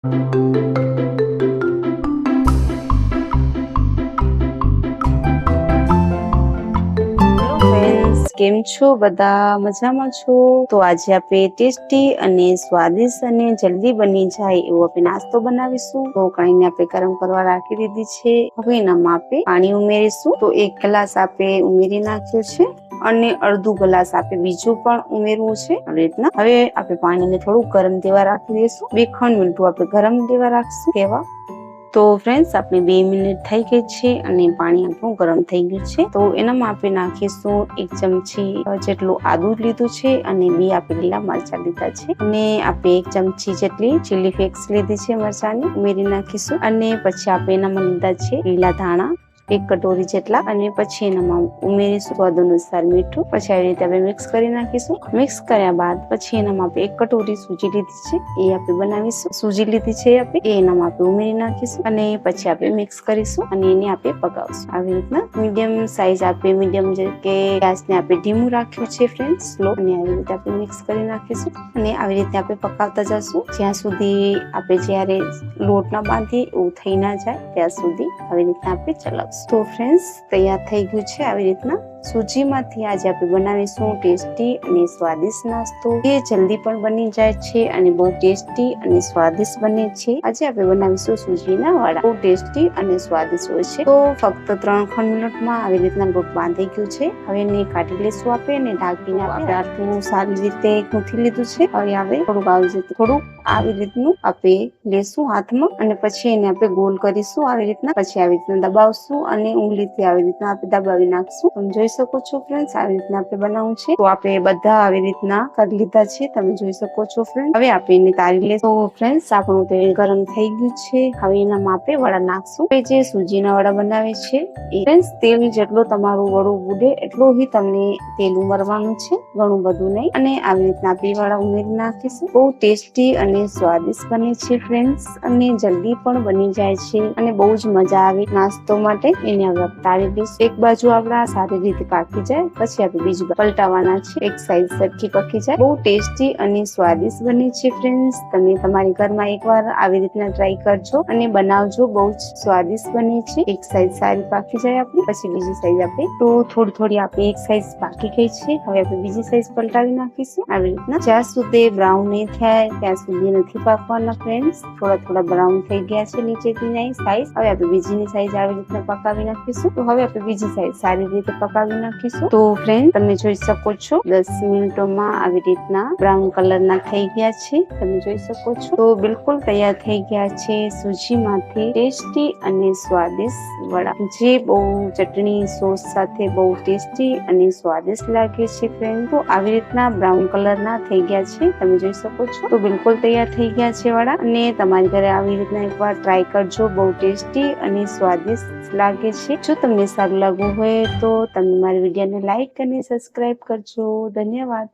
કેમ છો બધા? મજામાં છો? તો આજે આપણે ટેસ્ટી અને સ્વાદિષ્ટ અને જલ્દી બની જાય એવો આપણે નાસ્તો બનાવીશું. તો કણીને આપણે ગરમ કરવા રાખી દીધી છે. હવે એનામાં આપણે પાણી ઉમેરીશું. તો એક ગ્લાસ આપણે ઉમેરી નાખ્યું છે. અને અડધું ગ્લાસ આપણે બીજું પણ ઉમેરવું છે આવી રીતના. હવે આપણે પાણીને થોડું ગરમ દેવા રાખી દઈશું બે ખંડ મીઠું આપણે ગરમ દેવા રાખશું. તેવા તો ફ્રેન્ડ્સ આપણે બે મિનિટ થઈ ગઈ છે અને પાણી આપણું ગરમ થઈ ગયું છે. તો એનામાં આપણે નાખીશું એક ચમચી જેટલું આદુ લીધું છે અને બે આપણે લીલા મરચા લીધા છે. અને આપણે એક ચમચી જેટલી ચીલી ફ્લેક્સ લીધી છે મરચાની, ઉમેરી નાખીશું. અને પછી આપણે એનામાં લીધા છે લીલા ધાણા. એક કટોરી જેટલા અને પછી એનામાં ઉમેરીશું સ્વાદ અનુસાર મીઠું. પછી આવી રીતે આપણે મિક્સ કરી નાખીશું. મિક્સ કર્યા બાદ પછી એનામાં આપણે એક કટોરી સૂજી લીધી છે. એ આપણે બનાવીશું. સૂજી લીધી છે આપણે. એ એનામાં આપણે ઉમેરી નાખીશું અને પછી આપણે મિક્સ કરીશું અને એને આપણે પકાવશું. આવી રીતના મીડિયમ સાઈઝ આપણે મીડિયમ જે કે ગેસને આપણે ધીમું રાખ્યું છે ફ્રેન્ડ સ્લો અને આવી રીતે આપણે મિક્સ કરી નાખીશું. અને આવી રીતે આપણે પકાવતા જશું. જ્યાં સુધી આપણે જ્યારે લોટ ના બાંધીએ એવું થઈ ના જાય, ત્યાં સુધી આવી રીતના આપણે ચલાવશું. તો ફ્રેન્ડ્સ તૈયાર થઈ ગયું છે આવી રીતના. સૂજીમાંથી આજે આપણે બનાવીશું ટેસ્ટી અને સ્વાદિષ્ટ નાસ્તો. એ જલ્દી પણ બની જાય છે અને બહુ ટેસ્ટી અને સ્વાદિષ્ટ બને છે. આજે આપણે બનાવીશું સૂજીના વડા. બહુ ટેસ્ટી અને સ્વાદિષ્ટ હોય છે. તો ફક્ત ત્રણ ખંડ મિનિટમાં આવી રીતના લોટ બાંધી ગયું છે. હવે એને કાઢી લેશું આપણે અને ઢાંકીને આપણે આટલું સારી રીતે ગૂંથી લીધું છે. હવે આવે થોડુંક આવી રીતે થોડુંક આવી રીતનું આપણે લેશું હાથમાં અને પછી એને આપણે ગોલ કરીશું. આવી રીતના. પછી આવી રીતના દબાવશું અને ઉંગલીથી આવી રીતના આપણે દબાવી નાખશું. તમે જોઈ શકો છો ફ્રેન્ડ્સ આવી રીતના આપણે બનાવવું છે. તો આપણે બધા આવી રીતના કરી લીધા છે. તમે જોઈ શકો છો ફ્રેન્ડ હવે આપણે એને તારી લેશું તો ફ્રેન્ડ્સ આપણું તેલ ગરમ થઈ ગયું છે. હવે એનામાં આપણે વડા નાખશું. જે સૂજીના વડા બનાવે છે, એ ફ્રેન્ડ્સ તેલ જેટલો તમારું વડું બુડે એટલું જ તમને તેલ ઉમરવાનું છે. ઘણું બધું નહીં. અને આવી રીતના આપણે વડા ઉમેરી નાખીશું. બહુ ટેસ્ટી અને સ્વાદિષ્ટ બને છે ફ્રેન્ડ્સ અને જલ્દી પણ બની જાય છે. અને બહુ જ મજા આવે નાસ્તો માટે. એને હવે તારી દઈશું એક બાજુ આપણા સારી રીતે પાકી જાય, પછી આપણે બીજું પલટાવાના છે. એક સાઈડ સરખી પકી જાય. બહુ ટેસ્ટી અને સ્વાદિષ્ટ બને છે ફ્રેન્ડ્સ તમે તમારી ઘરમાં એકવાર આવી રીતના ટ્રાય કરજો અને બનાવજો. બહુ જ સ્વાદિષ્ટ બને છે. એક સાઈડ સારી પાકી જાય આપણી, પછી બીજી સાઈડ આપણે તો થોડી થોડી આપણી એક સાઈડ પાકી ગઈ છે. હવે આપણે બીજી સાઈડ પલટાવી નાખીશું. આવી રીતના. જ્યાં સુધી બ્રાઉન નહીં થાય, ત્યાં સુધી નથી પાકવાના ફ્રેન્ડ્સ થોડા થોડા બ્રાઉન થઈ ગયા છે નીચેથી નહીં સાઈઝ હવે આપણે બીજીની સાઈઝ આવી રીતના પકાવી નાખીશું. તો હવે આપણે બીજી સાઈઝ સારી રીતે પકાવી નાખીશું. તો ફ્રેન્ડ તમે જોઈ શકો છો દસ મિનિટોમાં આવી રીતના બ્રાઉન કલરના થઈ ગયા છે. તમે જોઈ શકો છો. તો બિલકુલ તૈયાર થઈ ગયા છે સૂજીમાંથી ટેસ્ટી અને સ્વાદિષ્ટ વડા. જે બહુ ચટણી સોસ સાથે બહુ ટેસ્ટી અને સ્વાદિષ્ટ લાગે છે ફ્રેન્ડ તો આવી રીતના બ્રાઉન કલરના થઈ ગયા છે. તમે જોઈ શકો છો. તો બિલકુલ તૈયાર થઈ ગયા છે વડા. અને તમારી ઘરે આવી રીતના એકવાર ટ્રાય કરજો. બહુ ટેસ્ટી અને સ્વાદિષ્ટ લાગે છે. જો તમને સારું લાગવું હોય તો તમે મારી વિડીયોને લાઈક અને સબસ્ક્રાઇબ કરજો. ધન્યવાદ.